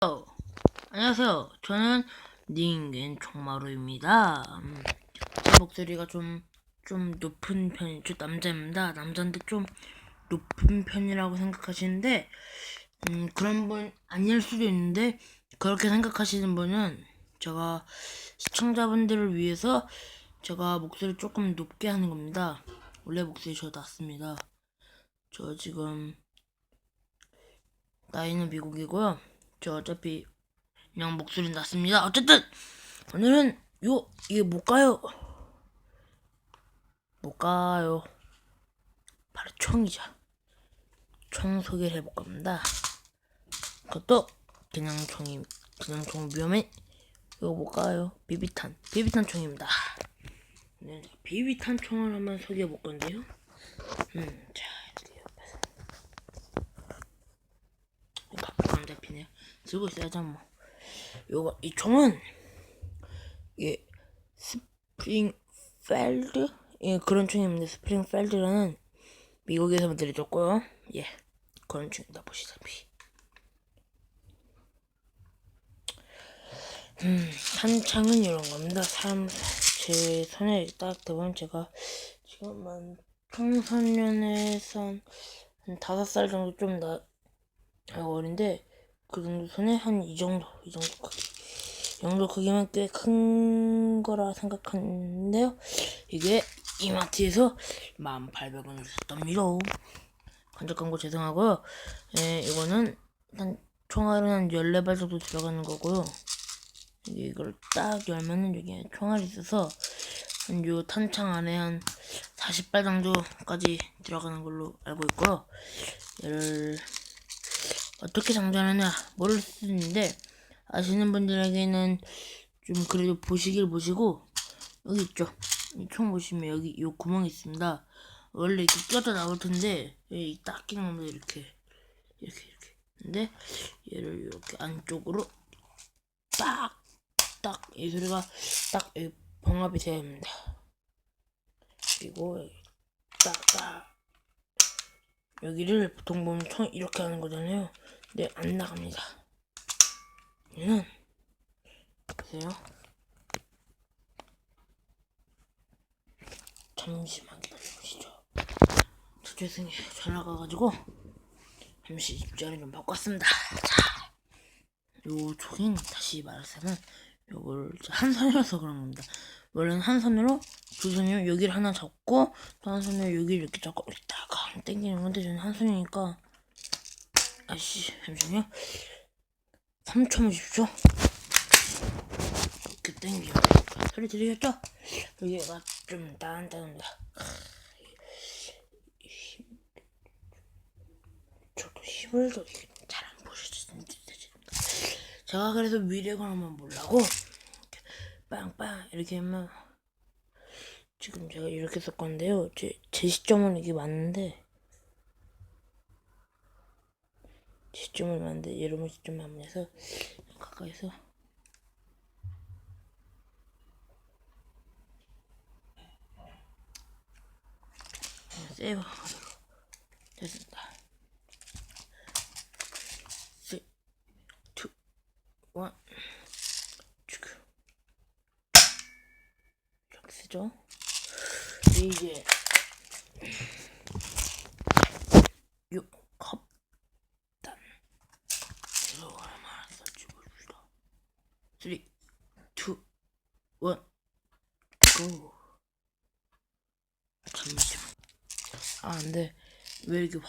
어, 안녕하세요. 저는 닝겐 총마루입니다. 음, 제 목소리가 좀, 좀 높은 편, 저 남자입니다. 남자인데 좀 높은 편이라고 생각하시는데, 음, 그런 분 아닐 수도 있는데, 그렇게 생각하시는 분은 제가 시청자분들을 위해서 제가 목소리 조금 높게 하는 겁니다. 원래 목소리 저 낮습니다. 저 지금 나이는 미국이고요. 저 어차피 그냥 목소리 났습니다. 어쨌든 오늘은 요 이게 뭘까요? 뭘까요? 바로 총이죠. 총 소개를 해볼 겁니다. 그것도 그냥 총이 그냥 총 위험해. 이거 뭘까요? 비비탄 비비탄 총입니다. 네, 비비탄 총을 한번 소개해 볼 건데요. 음, 자 이렇게 옆에서 갖고 안 들고 있어야죠 뭐. 요거 이 총은 이게 스프링 펠드 예 그런 총입니다. 스프링 펠드라는 미국에서 만들어졌고요. 예 그런 총이다 보시다시피. 음, 한창은 이런 겁니다. 사람, 제 손에 딱 대보면 제가 지금 한 청소년에서 한, 한 다섯 살 정도 좀 나, 아, 어린데, 그 정도 손에 한 이 정도, 이 정도 크기. 이 정도 크기면 꽤 큰 거라 생각하는데요. 이게 이마트에서 1800원을 샀답니다. 간접 광고 죄송하고요. 예, 이거는 한 총알은 한 14발 정도 들어가는 거고요. 이걸 딱 열면은 여기에 총알이 있어서 한요 탄창 안에 한 40발 정도까지 들어가는 걸로 알고 있고요. 얘를 어떻게 장전하냐 모를 수 있는데 아시는 분들에게는 좀 그래도 보시길 보시고 여기 있죠. 이총 보시면 여기 요 구멍이 있습니다. 원래 이렇게 껴져 나올 텐데 여기 딱 끼는 겁니다. 이렇게 이렇게 이렇게. 근데 얘를 이렇게 안쪽으로 딱 딱 이 소리가 딱 봉합이 돼야 합니다. 그리고 딱딱 여기를 보통 보면 총 이렇게 하는 거잖아요. 근데 안 나갑니다. 얘는 보세요. 잠시만 기다려보시죠. 저 죄송해요. 전화가 가지고 잠시 입자를 좀 바꿨습니다. 자, 요 총인 다시 말하자면 요걸 한 손이라서 그런 겁니다. 원래는 한 손으로 두 손이요 여기를 하나 잡고 또 한 손으로 여기를 이렇게 잡고 딱 당기는 건데 저는 한 손이니까. 아씨 잠시만요. 3초만 주십시오. 이렇게 당기요. 소리 들리겠죠? 여기가 좀 단단합니다 저도 힘을 더 잘안 보시는데. 제가 그래서 한번 보려고 빵빵 이렇게 하면 지금 제가 이렇게 쓸 건데요. 제, 제 시점은 이게 맞는데 제 시점은 맞는데 여러분 시점 안 맞아서 가까이서 세이브 하도록 됐습니다. 3, 2, 1 지금 이렇게 쓰죠. 이제 요 컵단 이거 하나 써주고 봅시다. 3, 2, 1, 고. 잠시만. 아, 근데 왜 이렇게